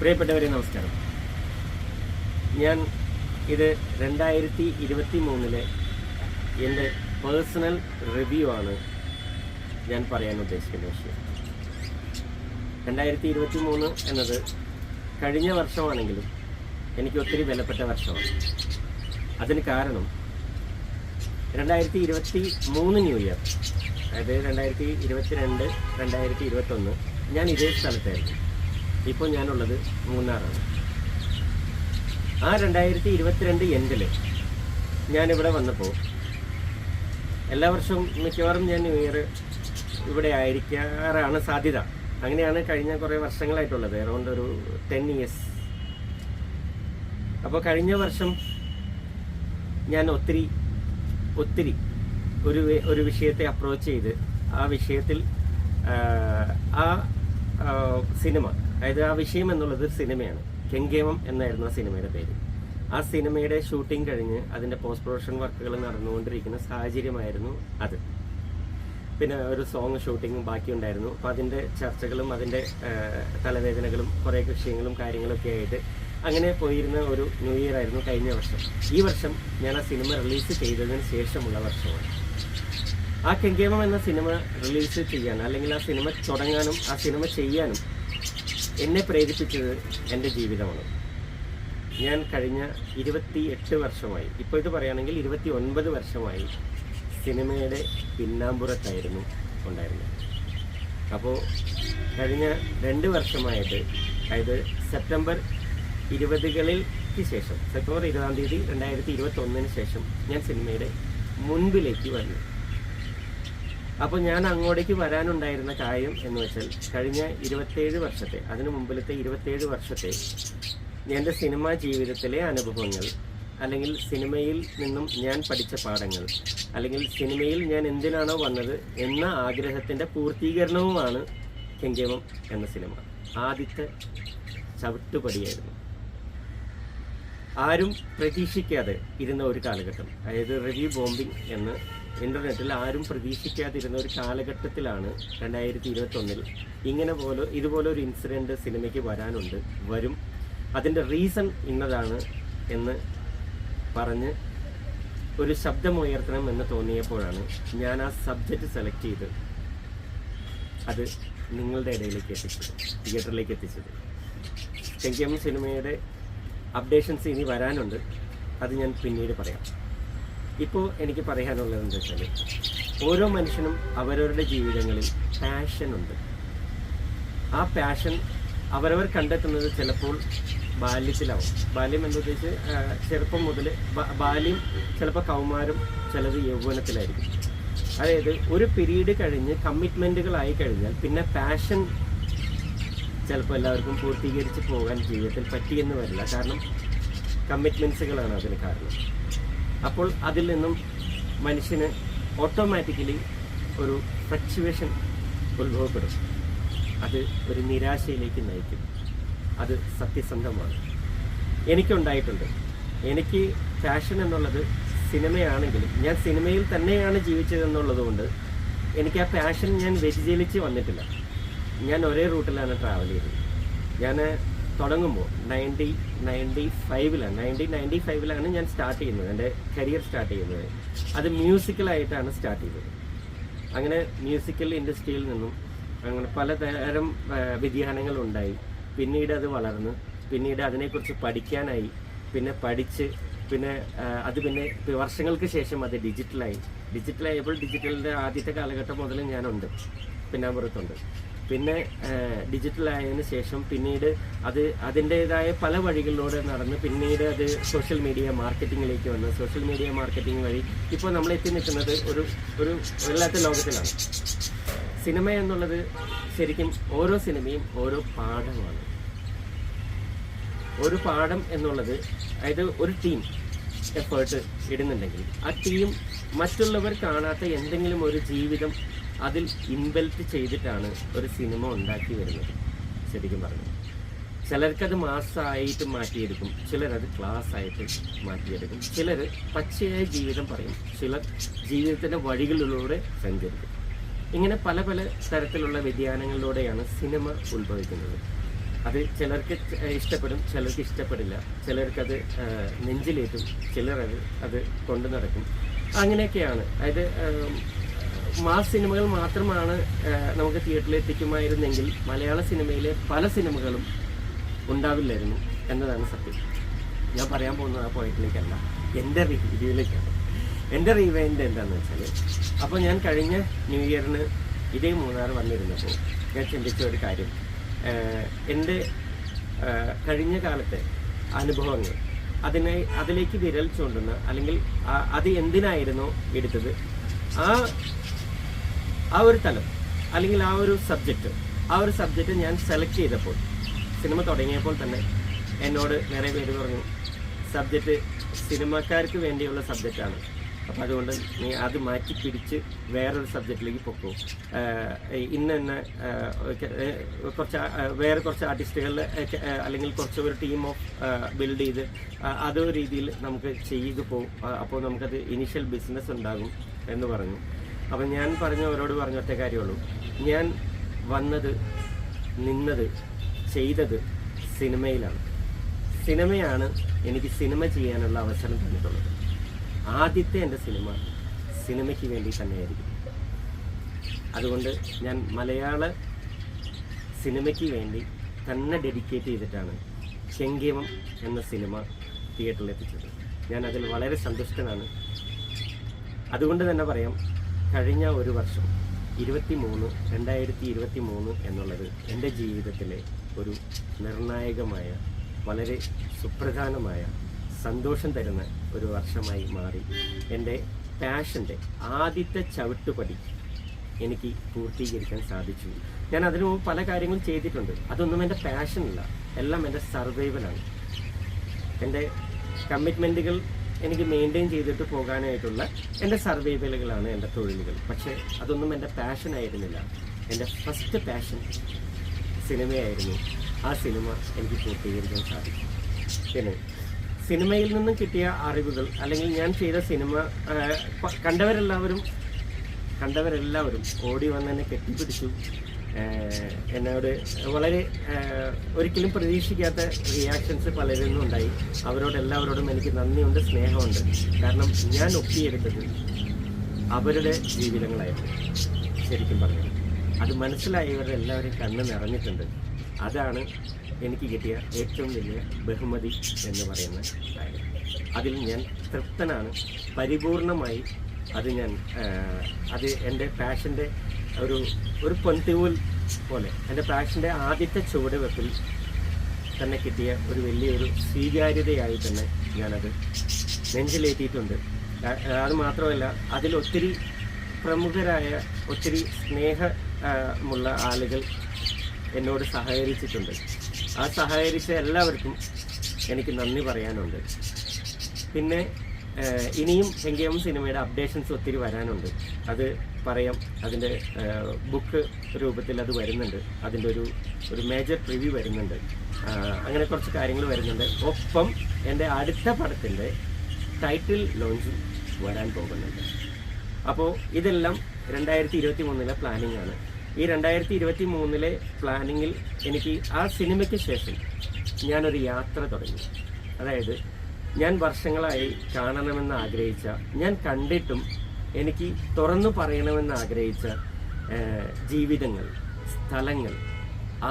പ്രിയപ്പെട്ടവരെ നമസ്കാരം. ഞാൻ ഇത് രണ്ടായിരത്തി ഇരുപത്തി മൂന്നിലെ എന്റെ പേഴ്സണൽ റിവ്യൂ ആണ് ഞാൻ പറയാൻ ഉദ്ദേശിക്കുന്ന വിഷയം. രണ്ടായിരത്തി ഇരുപത്തി മൂന്ന് എന്നത് കഴിഞ്ഞ വർഷമാണെങ്കിലും എനിക്ക് ഒത്തിരി വിലപ്പെട്ട വർഷമാണ്. അതിന് കാരണം രണ്ടായിരത്തി ഇരുപത്തി മൂന്ന് ന്യൂ ഇയർ അതായത് രണ്ടായിരത്തി ഇരുപത്തി രണ്ട് രണ്ടായിരത്തി ഇരുപത്തൊന്ന് ഞാൻ ഇതേ സ്ഥലത്തായിരുന്നു. ഇപ്പോൾ ഞാനുള്ളത് മൂന്നാറാണ്. ആ രണ്ടായിരത്തി ഇരുപത്തിരണ്ട് എൻഡിൽ ഞാനിവിടെ വന്നപ്പോൾ എല്ലാ വർഷവും മിക്കവാറും ഞാൻ ന്യൂ ഇയർ ഇവിടെ ആയിരിക്കാറാണ് സാധ്യത. അങ്ങനെയാണ് കഴിഞ്ഞ കുറേ വർഷങ്ങളായിട്ടുള്ളത്. അറൗണ്ട് ഒരു ടെൻ ഇയേഴ്സ് അപ്പോൾ കഴിഞ്ഞ വർഷം ഞാൻ ഒത്തിരി ഒത്തിരി ഒരു ഒരു വിഷയത്തെ അപ്രോച്ച് ചെയ്ത് ആ വിഷയത്തിൽ ആ, സിനിമ അതായത് ആ വിഷയം എന്നുള്ളത് സിനിമയാണ്. കെങ്കേമം എന്നായിരുന്നു ആ സിനിമയുടെ പേര്. ആ സിനിമയുടെ ഷൂട്ടിംഗ് കഴിഞ്ഞ് അതിന്റെ പോസ്റ്റ് പ്രൊഡക്ഷൻ വർക്കുകൾ നടന്നുകൊണ്ടിരിക്കുന്ന സാഹചര്യമായിരുന്നു അത്. പിന്നെ ഒരു സോങ് ഷൂട്ടിങ്ങും ബാക്കിയുണ്ടായിരുന്നു. അപ്പോൾ അതിന്റെ ചർച്ചകളും അതിന്റെ തലവേദനകളും കുറേ വിഷയങ്ങളും കാര്യങ്ങളൊക്കെ ആയിട്ട് അങ്ങനെ പോയിരുന്ന ഒരു ന്യൂ ഇയർ ആയിരുന്നു കഴിഞ്ഞ വർഷം. ഈ വർഷം ഞാൻ ആ സിനിമ റിലീസ് ചെയ്തതിന് ശേഷമുള്ള വർഷമാണ്. ആ കെങ്കേമം എന്ന സിനിമ റിലീസ് ചെയ്യാൻ അല്ലെങ്കിൽ ആ സിനിമ തുടങ്ങാനും ആ സിനിമ ചെയ്യാനും എന്നെ പ്രേരിപ്പിച്ചത് എന്റെ ജീവിതമാണ്. ഞാൻ കഴിഞ്ഞ ഇരുപത്തി എട്ട് വർഷമായി ഇപ്പോൾ ഇത് പറയുകയാണെങ്കിൽ ഇരുപത്തി ഒൻപത് വർഷമായി സിനിമയുടെ പിന്നാമ്പുറത്തായിരുന്നു ഉണ്ടായിരുന്നത്. അപ്പോൾ കഴിഞ്ഞ രണ്ട് വർഷമായിട്ട് അതായത് സെപ്റ്റംബർ ഇരുപതുകളിൽക്ക് ശേഷം സെപ്റ്റംബർ ഇരുപതാം തീയതി രണ്ടായിരത്തി ഇരുപത്തി ഒന്നിന് ശേഷം ഞാൻ സിനിമയുടെ മുൻപിലേക്ക് വരുന്നു അപ്പോൾ ഞാൻ അങ്ങോട്ടേക്ക് വരാനുണ്ടായിരുന്ന കാര്യം എന്ന് വെച്ചാൽ കഴിഞ്ഞ ഇരുപത്തേഴ് വർഷത്തെ അതിനു മുമ്പിലത്തെ ഇരുപത്തേഴ് വർഷത്തെ എന്റെ സിനിമാ ജീവിതത്തിലെ അനുഭവങ്ങൾ അല്ലെങ്കിൽ സിനിമയിൽ നിന്നും ഞാൻ പഠിച്ച പാഠങ്ങൾ അല്ലെങ്കിൽ സിനിമയിൽ ഞാൻ എന്തിനാണോ വന്നത് എന്ന ആഗ്രഹത്തിന്റെ പൂർത്തീകരണവുമാണ് കെങ്കേമം എന്ന സിനിമ. ആദ്യത്തെ ചവിട്ടുപടിയായിരുന്നു. ആരും പ്രതീക്ഷിക്കാതെ ഇരുന്ന ഒരു കാലഘട്ടം അതായത് റിവ്യൂ ബോംബിംഗ് എന്ന് ഇന്റർനെറ്റിൽ ആരും പ്രതീക്ഷിക്കാതിരുന്ന ഒരു കാലഘട്ടത്തിലാണ് രണ്ടായിരത്തി ഇരുപത്തൊന്നിൽ ഇങ്ങനെ പോലെ ഇതുപോലെ ഒരു ഇൻസിഡന്റ് സിനിമയ്ക്ക് വരാനുണ്ട് വരും. അതിന്റെ റീസൺ ഇന്നതാണ് എന്ന് പറഞ്ഞ് ഒരു ശബ്ദമുയർത്തണം എന്ന് തോന്നിയപ്പോഴാണ് ഞാൻ ആ സബ്ജക്റ്റ് സെലക്ട് ചെയ്ത് അത് നിങ്ങളുടെ ഇടയിലേക്ക് എത്തിച്ചത് തിയേറ്ററിലേക്ക് എത്തിച്ചത്. ചെങ്കിയം സിനിമയുടെ അപ്ഡേഷൻസ് ഇനി വരാനുണ്ട് അത് ഞാൻ പിന്നീട് പറയാം. ഇപ്പോൾ എനിക്ക് പറയാനുള്ളത് എന്താ വെച്ചാൽ ഓരോ മനുഷ്യനും അവരവരുടെ ജീവിതങ്ങളിൽ പാഷൻ ഉണ്ട്. ആ പാഷൻ അവരവർ കണ്ടെത്തുന്നത് ചിലപ്പോൾ ബാല്യത്തിലാവും. ബാല്യം എന്താ ഉദ്ദേശിച്ച് ചെറുപ്പം മുതൽ ബാല്യം ചിലപ്പോൾ കൗമാരം ചിലത് യൗവനത്തിലായിരിക്കും. അതായത് ഒരു പീരീഡ് കഴിഞ്ഞ് കമ്മിറ്റ്മെന്റുകളായി കഴിഞ്ഞാൽ പിന്നെ പാഷൻ ചിലപ്പോൾ എല്ലാവർക്കും പൂർത്തീകരിച്ച് പോകാൻ ജീവിതത്തിൽ പറ്റിയെന്ന് വരില്ല. കാരണം കമ്മിറ്റ്മെൻസുകളാണ് അതിന് കാരണം. അപ്പോൾ അതിൽ നിന്നും മനുഷ്യന് ഓട്ടോമാറ്റിക്കലി ഒരു ഫ്ലക്ച്വേഷൻ ഉത്ഭവപ്പെടും. അത് ഒരു നിരാശയിലേക്ക് നയിക്കും. അത് സത്യസന്ധമാണ്. എനിക്കുണ്ടായിട്ടുണ്ട്. എനിക്ക് ഫാഷൻ എന്നുള്ളത് സിനിമയാണെങ്കിലും ഞാൻ സിനിമയിൽ തന്നെയാണ് ജീവിച്ചതെന്നുള്ളത് കൊണ്ട് എനിക്ക് ആ ഫാഷൻ ഞാൻ വ്യതിചലിച്ച് വന്നിട്ടില്ല. ഞാൻ ഒരേ റൂട്ടിലാണ് ട്രാവൽ ചെയ്തത്. ഞാൻ തുടങ്ങുമ്പോൾ നയന്റി നയന്റി ഫൈവിലാണ് നയന്റീൻ നയന്റി ഫൈവിലാണ് ഞാൻ സ്റ്റാർട്ട് ചെയ്യുന്നത്. എന്റെ കരിയർ സ്റ്റാർട്ട് ചെയ്യുന്നത്. അത് മ്യൂസിക്കലായിട്ടാണ് സ്റ്റാർട്ട് ചെയ്തത്. അങ്ങനെ മ്യൂസിക്കൽ ഇൻഡസ്ട്രിയിൽ നിന്നും അങ്ങനെ പലതരം വ്യതിയാനങ്ങളുണ്ടായി പിന്നീട് അത് വളർന്ന് പിന്നീട് അതിനെക്കുറിച്ച് പഠിക്കാനായി. പിന്നെ പഠിച്ച് പിന്നെ അത് പിന്നെ വർഷങ്ങൾക്ക് ശേഷം അത് ഡിജിറ്റലായി ഡിജിറ്റലായപ്പോൾ ഡിജിറ്റലിന്റെ ആദ്യത്തെ കാലഘട്ടം മുതൽ ഞാനുണ്ട്. പിന്നാമ്പുറത്തുണ്ട്. പിന്നെ ഡിജിറ്റൽ ഡിജിറ്റലായതിനു ശേഷം പിന്നീട് അത് അതിന്റെതായ പല വഴികളിലൂടെ നടന്ന് പിന്നീട് അത് സോഷ്യൽ മീഡിയ മാർക്കറ്റിങ്ങിലേക്ക് വന്ന്. സോഷ്യൽ മീഡിയ മാർക്കറ്റിംഗ് വഴി ഇപ്പോൾ നമ്മൾ എത്തി നിൽക്കുന്നത് ഒരു ഒരു വല്ലാത്ത ലോകത്തിലാണ്. സിനിമ എന്നുള്ളത് ശരിക്കും ഓരോ സിനിമയും ഓരോ പാഠമാണ്. ഒരു പാഠം എന്നുള്ളത് അതായത് ഒരു ടീം എഫേർട്ട് ഇടുന്നുണ്ടെങ്കിൽ ആ ടീം മറ്റുള്ളവർ കാണാത്ത എന്തെങ്കിലും ഒരു ജീവിതം അതിൽ ഇൻവെൽറ്റ് ചെയ്തിട്ടാണ് ഒരു സിനിമ ഉണ്ടാക്കി വരുന്നത് ശരിക്കും പറഞ്ഞു ചിലർക്കത് മാസമായിട്ട് മാറ്റിയെടുക്കും ചിലരത് ക്ലാസ് ആയിട്ട് മാറ്റിയെടുക്കും ചിലർ പച്ചയായ ജീവിതം പറയും ചിലർ ജീവിതത്തിന്റെ വഴികളിലൂടെ സഞ്ചരിക്കും. ഇങ്ങനെ പല പല തരത്തിലുള്ള വ്യതിയാനങ്ങളിലൂടെയാണ് സിനിമ ഉത്ഭവിക്കുന്നത്. അത് ചിലർക്ക് ഇഷ്ടപ്പെടും ചിലർക്ക് ഇഷ്ടപ്പെടില്ല ചിലർക്കത് നെഞ്ചിലേറ്റും ചിലർ അത് അത് കൊണ്ടു നടക്കും. അങ്ങനെയൊക്കെയാണ്. അതായത് മാസ് സിനിമകൾ മാത്രമാണ് നമുക്ക് തിയേറ്ററിൽ എത്തിക്കുമായിരുന്നെങ്കിൽ മലയാള സിനിമയിലെ പല സിനിമകളും ഉണ്ടാവില്ലായിരുന്നു എന്നതാണ് സത്യം. ഞാൻ പറയാൻ പോകുന്നത് ആ പോയിന്റിലേക്കല്ല എന്റെ റിവ്യൂയിലേക്കാണ് എന്റെ റീവൈൻഡ് എന്താണെന്ന് വെച്ചാൽ അപ്പോൾ ഞാൻ കഴിഞ്ഞ ന്യൂ ഇയറിന് ഇതേ മൂന്നാർ വന്നിരുന്നപ്പോൾ ഞാൻ ചിന്തിച്ച ഒരു കാര്യം. എന്റെ കഴിഞ്ഞ കാലത്തെ അനുഭവങ്ങൾ അതിനെ അതിലേക്ക് വിരൽ ചൂണ്ടുന്ന അല്ലെങ്കിൽ അത് എന്തിനായിരുന്നു എടുത്തത്? ആ ആ ഒരു തലം അല്ലെങ്കിൽ ആ ഒരു സബ്ജക്റ്റ് ആ ഒരു സബ്ജക്റ്റ് ഞാൻ സെലക്ട് ചെയ്തപ്പോൾ സിനിമ തുടങ്ങിയപ്പോൾ തന്നെ എന്നോട് നിറയെ പേര് പറഞ്ഞു സബ്ജക്റ്റ് സിനിമക്കാർക്ക് വേണ്ടിയുള്ള സബ്ജക്റ്റാണ് അപ്പം അതുകൊണ്ട് നീ അത് മാറ്റി പിടിച്ച് വേറൊരു സബ്ജക്റ്റിലേക്ക് പൊക്കോ. ഇന്ന് തന്നെ കുറച്ച് വേറെ കുറച്ച് ആർട്ടിസ്റ്റുകളുടെ അല്ലെങ്കിൽ കുറച്ച് ഒരു ടീം ഓഫ് ബിൽഡ് ചെയ്ത് അതോ രീതിയിൽ നമുക്ക് ചെയ്ത് പോകും അപ്പോൾ നമുക്കത് ഇനിഷ്യൽ ബിസിനസ് ഉണ്ടാകും എന്ന് പറഞ്ഞു. അപ്പം ഞാൻ പറഞ്ഞ അവരോട് പറഞ്ഞ ഒറ്റ കാര്യമുള്ളൂ. ഞാൻ വന്നത് നിന്നത് ചെയ്തത് സിനിമയിലാണ്. സിനിമയാണ് എനിക്ക് സിനിമ ചെയ്യാനുള്ള അവസരം തന്നിട്ടുള്ളത്. ആദ്യത്തെ എന്റെ സിനിമ സിനിമയ്ക്ക് വേണ്ടി തന്നെയായിരിക്കും. അതുകൊണ്ട് ഞാൻ മലയാള സിനിമയ്ക്ക് വേണ്ടി തന്നെ ഡെഡിക്കേറ്റ് ചെയ്തിട്ടാണ് ചെങ്കേമം എന്ന സിനിമ തിയേറ്ററിൽ എത്തിച്ചത് ഞാൻ അതിൽ വളരെ സന്തുഷ്ടനാണ്. അതുകൊണ്ട് തന്നെ പറയാം കഴിഞ്ഞ ഒരു വർഷം ഇരുപത്തി മൂന്ന് രണ്ടായിരത്തി ഇരുപത്തി മൂന്ന് എന്നുള്ളത് എന്റെ ജീവിതത്തിലെ ഒരു നിർണായകമായ വളരെ സുപ്രധാനമായ സന്തോഷം തരുന്ന ഒരു വർഷമായി മാറി. എന്റെ പാഷന്റെ ആദ്യത്തെ ചവിട്ടുപടി എനിക്ക് പൂർത്തീകരിക്കാൻ സാധിച്ചു. ഞാൻ അതിനു മുമ്പ് പല കാര്യങ്ങളും ചെയ്തിട്ടുണ്ട്. അതൊന്നും എന്റെ പാഷനല്ല എല്ലാം എന്റെ സർവൈവലാണ്. എന്റെ കമ്മിറ്റ്മെന്റുകൾ എനിക്ക് മെയിന്റെയിൻ ചെയ്തിട്ട് പോകാനായിട്ടുള്ള എന്റെ സർവൈവലുകളാണ് എന്റെ തൊഴിലുകൾ. പക്ഷേ അതൊന്നും എന്റെ പാഷൻ ആയിരുന്നില്ല. എന്റെ ഫസ്റ്റ് പാഷൻ സിനിമയായിരുന്നു. ആ സിനിമ എനിക്ക് പൂർത്തീകരിക്കാൻ സാധിക്കും പിന്നെ സിനിമയിൽ നിന്നും കിട്ടിയ അറിവുകൾ അല്ലെങ്കിൽ ഞാൻ ചെയ്ത സിനിമ കണ്ടവരെല്ലാവരും കണ്ടവരെല്ലാവരും ഓടി വന്ന് എന്നെ കെട്ടിപ്പിടിച്ചു. എന്നോട് വളരെ ഒരിക്കലും പ്രതീക്ഷിക്കാത്ത റിയാക്ഷൻസ് നിന്നും ഉണ്ടായി അവരോട് എല്ലാവരോടും എനിക്ക് നന്ദിയുണ്ട് സ്നേഹമുണ്ട്. കാരണം ഞാൻ ഒപ്പിയെടുത്തത് അവരുടെ ജീവിതങ്ങളായിരുന്നു. ശരിക്കും പറഞ്ഞു അത് മനസ്സിലായവരുടെ എല്ലാവരും കണ്ണ് നിറഞ്ഞിട്ടുണ്ട്. അതാണ് എനിക്ക് കിട്ടിയ ഏറ്റവും വലിയ ബഹുമതി എന്ന് പറയുന്ന കാര്യം. അതിൽ ഞാൻ തൃപ്തനാണ്. പരിപൂർണമായി അത് ഞാൻ അത് എന്റെ പാഷന്റെ ഒരു ഒരു പൊൻതിവൂൽ പോലെ. എന്റെ പാഷന്റെ ആദ്യത്തെ ചുവടുവെപ്പിൽ തന്നെ കിട്ടിയ ഒരു വലിയൊരു സ്വീകാര്യതയായി തന്നെ ഞാനത് നെഞ്ചിലേറ്റിയിട്ടുണ്ട്. അത് മാത്രമല്ല അതിൽ ഒത്തിരി പ്രമുഖരായ ഒത്തിരി സ്നേഹമുള്ള ആളുകൾ എന്നോട് സഹകരിച്ചിട്ടുണ്ട്. ആ സഹകരിച്ച എല്ലാവർക്കും എനിക്ക് നന്ദി പറയാനുണ്ട്. പിന്നെ ഇനിയും എങ്കിലും സിനിമയുടെ അപ്ഡേഷൻസ് ഒത്തിരി വരാനുണ്ട്. അത് പറയാം. അതിന്റെ ബുക്ക് രൂപത്തിൽ അത് വരുന്നുണ്ട്. അതിന്റെ ഒരു ഒരു മേജർ പ്രിവ്യൂ വരുന്നുണ്ട്. അങ്ങനെ കുറച്ച് കാര്യങ്ങൾ വരുന്നുണ്ട്. ഒപ്പം എന്റെ അടുത്ത പടത്തിന്റെ ടൈറ്റിൽ ലോഞ്ചും വരാൻ പോകുന്നുണ്ട്. അപ്പോൾ ഇതെല്ലാം രണ്ടായിരത്തി ഇരുപത്തി മൂന്നിലെ പ്ലാനിങ് ആണ്. ഈ രണ്ടായിരത്തി ഇരുപത്തി മൂന്നിലെ പ്ലാനിങ്ങിൽ എനിക്ക് ആ സിനിമയ്ക്ക് ശേഷം ഞാനൊരു യാത്ര തുടങ്ങി. അതായത് ഞാൻ വർഷങ്ങളായി കാണണമെന്ന് ആഗ്രഹിച്ച ഞാൻ കണ്ടിട്ടും എനിക്ക് തുറന്നു പറയണമെന്ന് ആഗ്രഹിച്ച ജീവിതങ്ങൾ സ്ഥലങ്ങൾ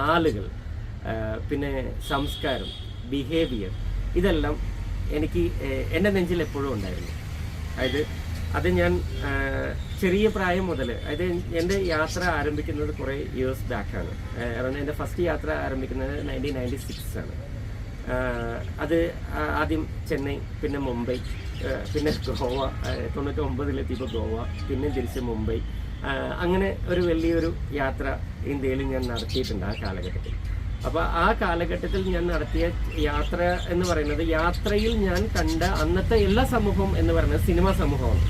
ആളുകൾ പിന്നെ സംസ്കാരം ബിഹേവിയർ ഇതെല്ലാം എനിക്ക് എന്റെ നെഞ്ചിൽ എപ്പോഴും ഉണ്ടായിരുന്നു. അതായത് അത് ഞാൻ ചെറിയ പ്രായം മുതൽ അതായത് എന്റെ യാത്ര ആരംഭിക്കുന്നത് കുറേ ഇയേഴ്സ് ബാക്കാണ് കാരണം എന്റെ ഫസ്റ്റ് യാത്ര ആരംഭിക്കുന്നത് നയന്റീൻ നയന്റി സിക്സ് ആണ്. അത് ആദ്യം ചെന്നൈ പിന്നെ മുംബൈ പിന്നെ ഗോവ തൊണ്ണൂറ്റി ഒമ്പതിലെത്തിയപ്പോൾ ഗോവ പിന്നെ തിരിച്ച് മുംബൈ. അങ്ങനെ ഒരു വലിയൊരു യാത്ര ഇന്ത്യയിൽ ഞാൻ നടത്തിയിട്ടുണ്ട് ആ കാലഘട്ടത്തിൽ. അപ്പോൾ ആ കാലഘട്ടത്തിൽ ഞാൻ നടത്തിയ യാത്ര എന്ന് പറയുന്നത് യാത്രയിൽ ഞാൻ കണ്ട അന്നത്തെ എല്ലാ സമൂഹവും എന്ന് പറയുന്നത് സിനിമാ സമൂഹമാണ്.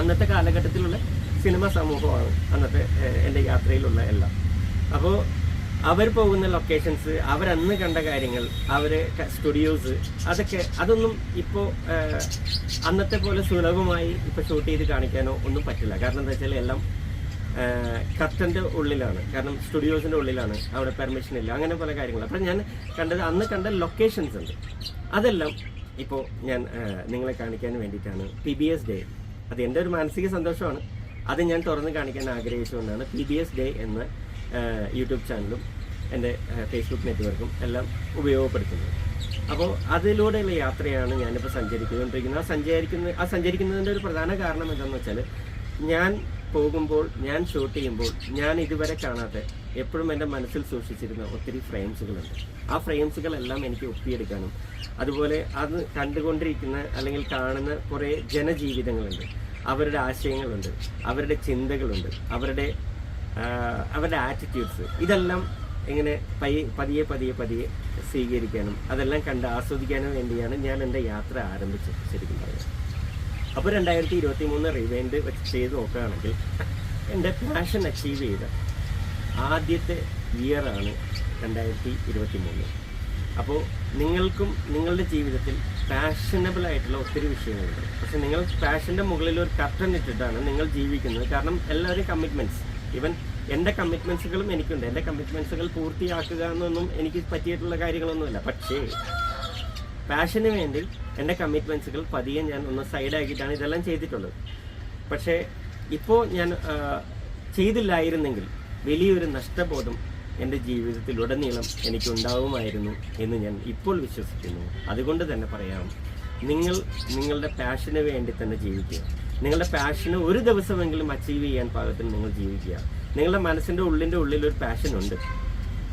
അന്നത്തെ കാലഘട്ടത്തിലുള്ള സിനിമ സമൂഹമാണ് അന്നത്തെ എന്റെ യാത്രയിലുള്ള എല്ലാം. അപ്പോൾ അവർ പോകുന്ന ലൊക്കേഷൻസ് അവരന്ന് കണ്ട കാര്യങ്ങൾ അവർ സ്റ്റുഡിയോസ് അതൊക്കെ അതൊന്നും ഇപ്പോൾ അന്നത്തെ പോലെ സുലഭമായി ഇപ്പോൾ ഷൂട്ട് ചെയ്ത് കാണിക്കാനോ ഒന്നും പറ്റില്ല. കാരണം എന്താ വെച്ചാൽ എല്ലാം കർട്ടന്റെ ഉള്ളിലാണ്. കാരണം സ്റ്റുഡിയോസിന്റെ ഉള്ളിലാണ്. അവിടെ പെർമിഷൻ ഇല്ല. അങ്ങനെ പല കാര്യങ്ങൾ. അപ്പം ഞാൻ കണ്ടത് അന്ന് കണ്ട ലൊക്കേഷൻസ് ഉണ്ട്. അതെല്ലാം ഇപ്പോൾ ഞാൻ നിങ്ങളെ കാണിക്കാൻ വേണ്ടിയിട്ടാണ് പി ബി എസ് ഡേ അത് എന്റെ ഒരു മാനസിക സന്തോഷമാണ്. അത് ഞാൻ തുറന്ന് കാണിക്കാൻ ആഗ്രഹിച്ചുകൊണ്ടാണ് പി ബി എസ് ഡേ എന്ന യൂട്യൂബ് ചാനലും എന്റെ ഫേസ്ബുക്ക് നെറ്റ്വർക്കും എല്ലാം ഉപയോഗപ്പെടുത്തുന്നത്. അപ്പോൾ അതിലൂടെയുള്ള യാത്രയാണ് ഞാനിപ്പോൾ സഞ്ചരിച്ചുകൊണ്ടിരിക്കുന്നത്. ആ സഞ്ചരിക്കുന്ന ആ സഞ്ചരിക്കുന്നതിന്റെ ഒരു പ്രധാന കാരണം എന്താണെന്ന് വെച്ചാൽ ഞാൻ പോകുമ്പോൾ ഞാൻ ഷൂട്ട് ചെയ്യുമ്പോൾ ഞാൻ ഇതുവരെ കാണാത്ത എപ്പോഴും എന്റെ മനസ്സിൽ സൂക്ഷിച്ചിരുന്ന ഒത്തിരി ഫ്രെയിംസുകളുണ്ട്. ആ ഫ്രെയിംസുകളെല്ലാം എനിക്ക് ഒപ്പിയെടുക്കാനും അതുപോലെ അത് കണ്ടുകൊണ്ടിരിക്കുന്ന അല്ലെങ്കിൽ കാണുന്ന കുറേ ജനജീവിതങ്ങളുണ്ട്. അവരുടെ ആശയങ്ങളുണ്ട് അവരുടെ ചിന്തകളുണ്ട് അവരുടെ അവരുടെ ആറ്റിറ്റ്യൂഡ്സ് ഇതെല്ലാം ഇങ്ങനെ പയ്യെ പതിയെ പതിയെ പതിയെ സ്വീകരിക്കാനും അതെല്ലാം കണ്ട് ആസ്വദിക്കാനും വേണ്ടിയാണ് ഞാൻ എന്റെ യാത്ര ആരംഭിച്ചത് ശരിക്കും പറഞ്ഞത് അപ്പോൾ രണ്ടായിരത്തി ഇരുപത്തി മൂന്ന് റിവൈൻഡ് വെച്ച് ചെയ്ത് നോക്കുകയാണെങ്കിൽ എന്റെ പാഷൻ അച്ചീവ് ചെയ്ത ആദ്യത്തെ ഇയറാണ് രണ്ടായിരത്തി ഇരുപത്തി മൂന്ന് അപ്പോൾ നിങ്ങൾക്കും നിങ്ങളുടെ ജീവിതത്തിൽ പാഷനബിൾ ആയിട്ടുള്ള ഒത്തിരി വിഷയങ്ങളുണ്ട്. പക്ഷെ നിങ്ങൾ പാഷന്റെ മുകളിൽ ഒരു കർട്ടൻ ഇട്ടിട്ടാണ് നിങ്ങൾ ജീവിക്കുന്നത്. കാരണം എല്ലാവരും കമ്മിറ്റ്മെന്റ്സ് ഈവൻ എന്റെ കമ്മിറ്റ്മെൻസുകളും എനിക്കുണ്ട്. എന്റെ കമ്മിറ്റ്മെൻസുകൾ പൂർത്തിയാക്കുക എന്നൊന്നും എനിക്ക് പറ്റിയിട്ടുള്ള കാര്യങ്ങളൊന്നുമില്ല. പക്ഷേ പാഷന് വേണ്ടി എന്റെ കമ്മിറ്റ്മെൻസുകൾ പതിയെ ഞാൻ ഒന്ന് സൈഡാക്കിയിട്ടാണ് ഇതെല്ലാം ചെയ്തിട്ടുള്ളത്. പക്ഷേ ഇപ്പോൾ ഞാൻ ചെയ്തില്ലായിരുന്നെങ്കിൽ വലിയൊരു നഷ്ടബോധം എന്റെ ജീവിതത്തിലുടനീളം എനിക്കുണ്ടാവുമായിരുന്നു എന്ന് ഞാൻ ഇപ്പോൾ വിശ്വസിക്കുന്നു. അതുകൊണ്ട് തന്നെ പറയാം നിങ്ങൾ നിങ്ങളുടെ പാഷന് വേണ്ടി തന്നെ ജീവിക്കുക. നിങ്ങളുടെ പാഷന് ഒരു ദിവസമെങ്കിലും അച്ചീവ് ചെയ്യാൻ പാകത്തിന് നിങ്ങൾ ജീവിക്കുക. നിങ്ങളുടെ മനസ്സിന്റെ ഉള്ളിന്റെ ഉള്ളിൽ ഒരു പാഷൻ ഉണ്ട്.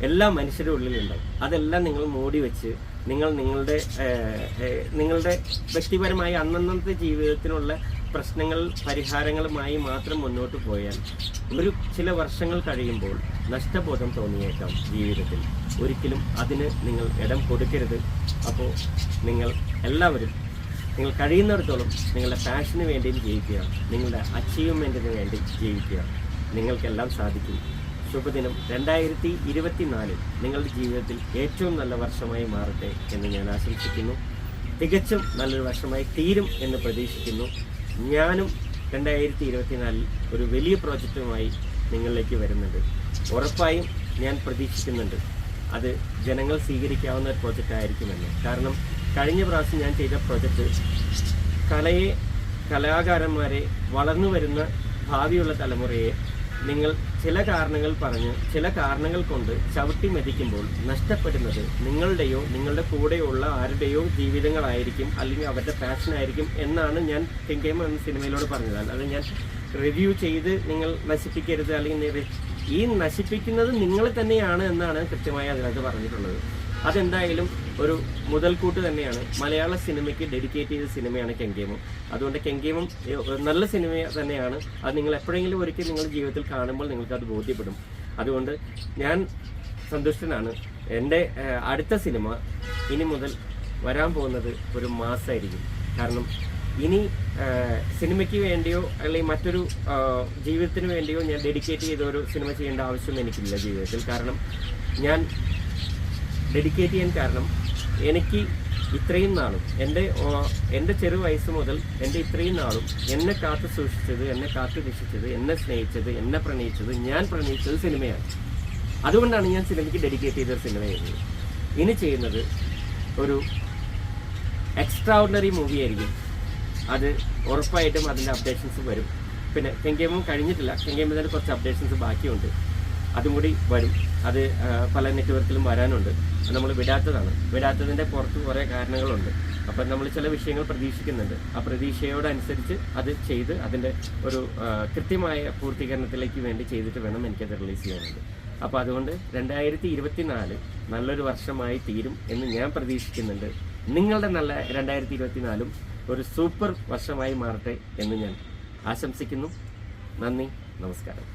എല്ലാ മനുഷ്യരുടെ ഉള്ളിലുണ്ടാവും അതെല്ലാം നിങ്ങൾ മൂടി വെച്ച് നിങ്ങൾ നിങ്ങളുടെ നിങ്ങളുടെ വ്യക്തിപരമായി അന്നന്നത്തെ ജീവിതത്തിനുള്ള പ്രശ്നങ്ങൾ പരിഹാരങ്ങളുമായി മാത്രം മുന്നോട്ട് പോയാൽ ഒരു ചില വർഷങ്ങൾ കഴിയുമ്പോൾ നഷ്ടബോധം തോന്നിയേക്കാം ജീവിതത്തിൽ. ഒരിക്കലും അതിന് നിങ്ങൾ ഇടം കൊടുക്കരുത്. അപ്പോൾ നിങ്ങൾ എല്ലാവരും നിങ്ങൾ കഴിയുന്നിടത്തോളം നിങ്ങളുടെ പാഷന് വേണ്ടിയും ജീവിക്കുക. നിങ്ങളുടെ അച്ചീവ്മെന്റിന് വേണ്ടി ജീവിക്കുക. നിങ്ങൾക്കെല്ലാം സാധിക്കും. ശുഭദിനം രണ്ടായിരത്തി ഇരുപത്തിനാല് നിങ്ങളുടെ ജീവിതത്തിൽ ഏറ്റവും നല്ല വർഷമായി മാറട്ടെ എന്ന് ഞാൻ ആശംസിക്കുന്നു. തികച്ചും നല്ലൊരു വർഷമായി തീരും എന്ന് പ്രതീക്ഷിക്കുന്നു. ഞാനും രണ്ടായിരത്തി ഇരുപത്തിനാലിൽ ഒരു വലിയ പ്രോജക്റ്റുമായി നിങ്ങളിലേക്ക് വരുന്നുണ്ട്. ഉറപ്പായും ഞാൻ പ്രതീക്ഷിക്കുന്നുണ്ട്. അത് ജനങ്ങൾ സ്വീകരിക്കാവുന്ന ഒരു പ്രോജക്റ്റ് ആയിരിക്കുമെന്ന്. കാരണം കഴിഞ്ഞ പ്രാവശ്യം ഞാൻ ചെയ്ത പ്രോജക്റ്റ് കലയെ കലാകാരന്മാരെ വളർന്നു വരുന്ന ഭാവിയുള്ള തലമുറയെ നിങ്ങൾ ചില കാരണങ്ങൾ പറഞ്ഞ് ചില കാരണങ്ങൾ കൊണ്ട് ചവിട്ടി മെതിക്കുമ്പോൾ നഷ്ടപ്പെടുന്നത് നിങ്ങളുടെയോ നിങ്ങളുടെ കൂടെയുള്ള ആരുടെയോ ജീവിതങ്ങളായിരിക്കും അല്ലെങ്കിൽ അവരുടെ പാഷനായിരിക്കും എന്നാണ് ഞാൻ തിങ്കേമ എന്ന സിനിമയിലൂടെ പറഞ്ഞത്. അത് ഞാൻ റിവ്യൂ ചെയ്ത് നിങ്ങൾ നശിപ്പിക്കരുത് അല്ലെങ്കിൽ ഈ നശിപ്പിക്കുന്നത് നിങ്ങൾ തന്നെയാണ് എന്നാണ് കൃത്യമായി അതിനകത്ത് പറഞ്ഞിട്ടുള്ളത്. അതെന്തായാലും ഒരു മുതൽക്കൂട്ട് തന്നെയാണ്. മലയാള സിനിമയ്ക്ക് ഡെഡിക്കേറ്റ് ചെയ്ത സിനിമയാണ് കെങ്കേമം. അതുകൊണ്ട് കെങ്കേമം നല്ല സിനിമ തന്നെയാണ്. അത് നിങ്ങൾ എപ്പോഴെങ്കിലും ഒരിക്കൽ നിങ്ങളുടെ ജീവിതത്തിൽ കാണുമ്പോൾ നിങ്ങൾക്ക് അത് ബോധ്യപ്പെടും. അതുകൊണ്ട് ഞാൻ സന്തുഷ്ടനാണ്. എന്റെ അടുത്ത സിനിമ ഇനി മുതൽ വരാൻ പോകുന്നത് ഒരു മാസമായിരിക്കും കാരണം ഇനി സിനിമയ്ക്ക് വേണ്ടിയോ അല്ലെങ്കിൽ മറ്റൊരു ജീവിതത്തിന് വേണ്ടിയോ ഞാൻ ഡെഡിക്കേറ്റ് ചെയ്ത ഒരു സിനിമ ചെയ്യേണ്ട ആവശ്യം എനിക്കില്ല ജീവിതത്തിൽ. കാരണം ഞാൻ ഡെഡിക്കേറ്റ് ചെയ്യാൻ കാരണം എനിക്ക് ഇത്രയും നാളും എന്റെ എന്റെ ചെറു വയസ്സ് മുതൽ എന്റെ ഇത്രയും നാളും എന്നെ കാത്തു സൂക്ഷിച്ചത് എന്നെ കാത്തു രക്ഷിച്ചത് എന്നെ സ്നേഹിച്ചത് എന്നെ പ്രണയിച്ചത് ഞാൻ പ്രണയിച്ചത് സിനിമയാണ്. അതുകൊണ്ടാണ് ഞാൻ സിനിമയ്ക്ക് ഡെഡിക്കേറ്റ് ചെയ്ത ഒരു സിനിമ ചെയ്യുന്നത് ഇനി ചെയ്യുന്നത് ഒരു എക്സ്ട്രാ ഓർഡിനറി മൂവി ആയിരിക്കും. അത് ഉറപ്പായിട്ടും അതിന്റെ അപ്ഡേഷൻസ് വരും. പിന്നെ കെങ്കേമം കഴിഞ്ഞിട്ടില്ല. കെങ്കേമത്തിന് കുറച്ച് അപ്ഡേഷൻസ് ബാക്കിയുണ്ട്. അതും കൂടി വരും. അത് പല നെറ്റ്വർക്കിലും വരാനുണ്ട്. നമ്മൾ വിടാത്തതാണ്. വിടാത്തതിന്റെ പുറത്ത് കുറേ കാരണങ്ങളുണ്ട്. അപ്പം നമ്മൾ ചില വിഷയങ്ങൾ പ്രതീക്ഷിക്കുന്നുണ്ട്. ആ പ്രതീക്ഷയോടനുസരിച്ച് അത് ചെയ്ത് അതിന്റെ ഒരു കൃത്യമായ പൂർത്തീകരണത്തിലേക്ക് വേണ്ടി ചെയ്തിട്ട് വേണം എനിക്കത് റിലീസ് ചെയ്യാനുണ്ട് അപ്പോൾ അതുകൊണ്ട് രണ്ടായിരത്തി ഇരുപത്തിനാല് നല്ലൊരു വർഷമായി തീരും എന്ന് ഞാൻ പ്രതീക്ഷിക്കുന്നുണ്ട്. നിങ്ങളുടെ നല്ല രണ്ടായിരത്തി ഇരുപത്തിനാലും ഒരു സൂപ്പർ വർഷമായി മാറട്ടെ എന്ന് ഞാൻ ആശംസിക്കുന്നു. നന്ദി. നമസ്കാരം.